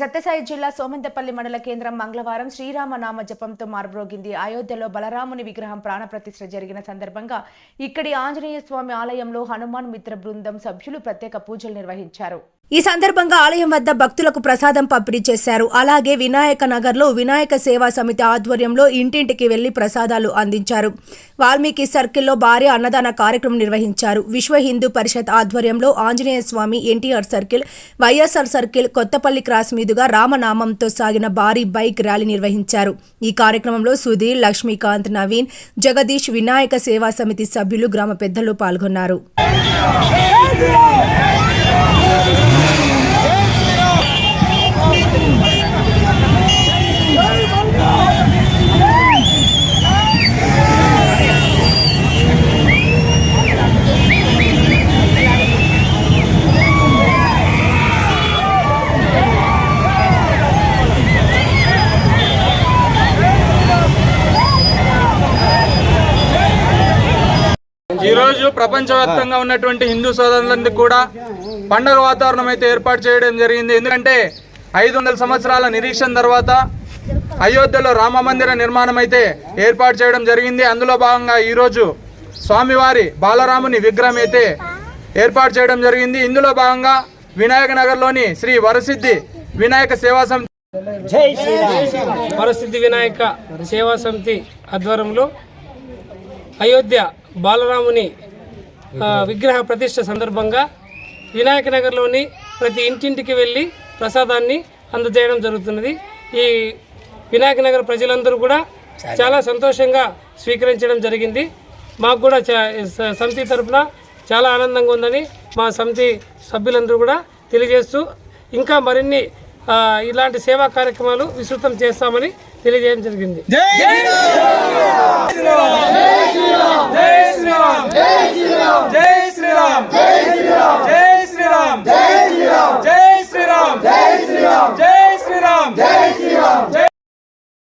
సత్యసాయి జిల్లా సోమంతపల్లి మండల కేంద్రం మంగళవారం శ్రీరామ నామ జపంతో మార్బ్రోగింది అయోధ్యలో బలరాముని విగ్రహం ప్రాణప్రతిష్ఠ జరిగిన సందర్భంగా ఇక్కడి ఆంజనేయ స్వామి ఆలయంలో హనుమాన్ మిత్ర బృందం సభ్యులు ప్రత్యేక పూజలు నిర్వహించారు. ఈ సందర్భంగా ఆలయం వద్ద భక్తులకు ప్రసాదం పంపిణీ చేశారు. అలాగే వినాయక నగర్లో వినాయక సేవా సమితి ఆధ్వర్యంలో ఇంటింటికి వెళ్ళి ప్రసాదాలు అందించారు. వాల్మీకి సర్కిల్లో భారీ అన్నదాన కార్యక్రమం నిర్వహించారు. విశ్వ హిందూ పరిషత్ ఆధ్వర్యంలో Anjaneya Swamy NTR circle YSR circle Kothapalli cross మీదుగా రామనామంతో సాగిన భారీ బైక్ ర్యాలీ నిర్వహించారు. ఈ కార్యక్రమంలో సుధీర్ లక్ష్మీకాంత్ నవీన్ జగదీష్ వినాయక సేవా సమితి సభ్యులు గ్రామ పెద్దలు పాల్గొన్నారు. ఈ రోజు ప్రపంచవ్యాప్తంగా ఉన్నటువంటి హిందూ సోదరులందరికీ కూడా పండగ వాతావరణం అయితే ఏర్పాటు చేయడం జరిగింది. ఎందుకంటే ఐదు వందల సంవత్సరాల నిరీక్షణ తర్వాత అయోధ్యలో రామ మందిర నిర్మాణం అయితే ఏర్పాటు చేయడం జరిగింది. అందులో భాగంగా ఈరోజు స్వామివారి బాలరాముని విగ్రహం అయితే ఏర్పాటు చేయడం జరిగింది. ఇందులో భాగంగా వినాయక నగర్లోని శ్రీ వరసిద్ధి వినాయక సేవా సమితి వరసిద్ధి వినాయక సేవా సమితి ఆధ్వర్యంలో అయోధ్య బాలరాముని విగ్రహ ప్రతిష్ట సందర్భంగా వినాయక నగర్లోని ప్రతి ఇంటింటికి వెళ్ళి ప్రసాదాన్ని అందజేయడం జరుగుతున్నది. ఈ వినాయక నగర్ ప్రజలందరూ కూడా చాలా సంతోషంగా స్వీకరించడం జరిగింది. మాకు కూడా చా- స- సమితి తరఫున చాలా ఆనందంగా ఉందని మా సమితి సభ్యులందరూ కూడా తెలియజేస్తూ ఇంకా మరిన్ని ఇలాంటి సేవా కార్యక్రమాలు విస్తృతం చేస్తామని తెలియజేయడం జరిగింది.